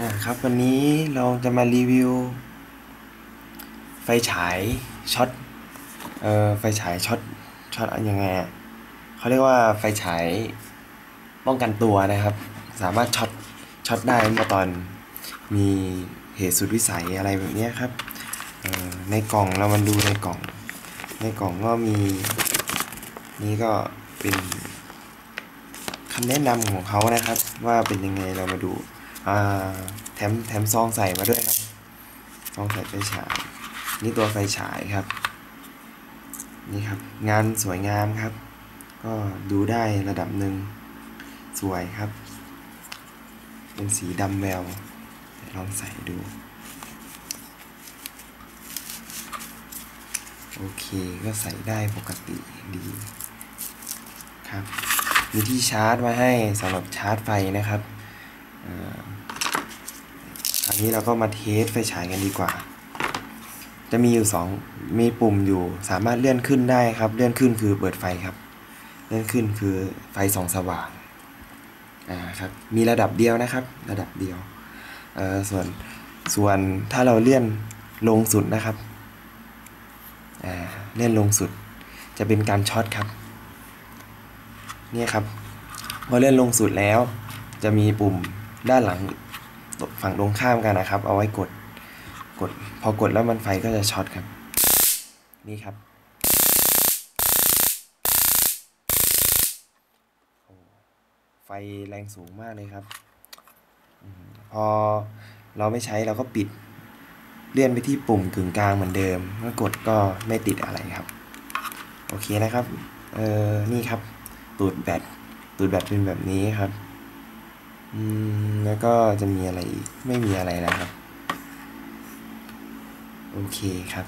อ่าครับวันนี้เราจะมารีวิว ไฟฉายช็อตเอ่อไฟฉายช็อตช็อตยังไงเขาเรียกว่าไฟฉายป้องกันตัวนะครับ สามารถช็อตช็อตได้เมื่อตอนมีเหตุสุดวิสัยอะไรแบบนี้ครับในกล่องเรามาดูในกล่อง ในกล่องก็มี นี่ก็เป็นคำแนะนำของเขานะครับ ว่าเป็นยังไงเรามาดู อ่าแถมแถมซองใส่มาด้วยครับ ซองใส่ไฟฉาย นี่ตัวไฟฉายครับ นี่ครับ งานสวยงามครับ ก็ดูได้ระดับหนึ่ง สวยครับ เป็นสีดำแววเดี๋ยวลองใส่ดู โอเค ก็ใส่ได้ปกติดี ครับ มีที่ชาร์จมาให้สำหรับชาร์จไฟนะครับ อ่าคราวนี้เราก็มาเทสไฟฉายกันดีกว่า จะมีอยู่สองมีปุ่มอยู่ สามารถเลื่อนขึ้นได้ครับ เลื่อนขึ้นคือเปิดไฟครับ เลื่อนขึ้นคือไฟส่องสว่าง อ่าครับ มีระดับเดียวนะครับ ระดับเดียว เอ่อ ส่วน ส่วนถ้าเราเลื่อนลงสุดนะครับ อ่า เลื่อนลงสุด จะเป็นการช็อตครับ เนี่ยครับ พอเลื่อนลงสุดแล้ว จะมีปุ่ม ด้านหลังฝั่งตรงข้ามกันนะครับ เอาไว้กดกด พอกดแล้วมันไฟก็จะช็อตครับ นี่ครับไฟแรงสูงมากเลยครับ พอเราไม่ใช้เราก็ปิด เลื่อนไปที่ปุ่มกึ่งกลางเหมือนเดิมเมื่อกดก็ไม่ติดอะไรครับ โอเคนะครับ เออนี่ครับ ตูดแบตตูดแบตเป็นแบบนี้ครับ อืม แล้วก็จะมีอะไรอีก ไม่มีอะไรแล้วครับ โอเคครับ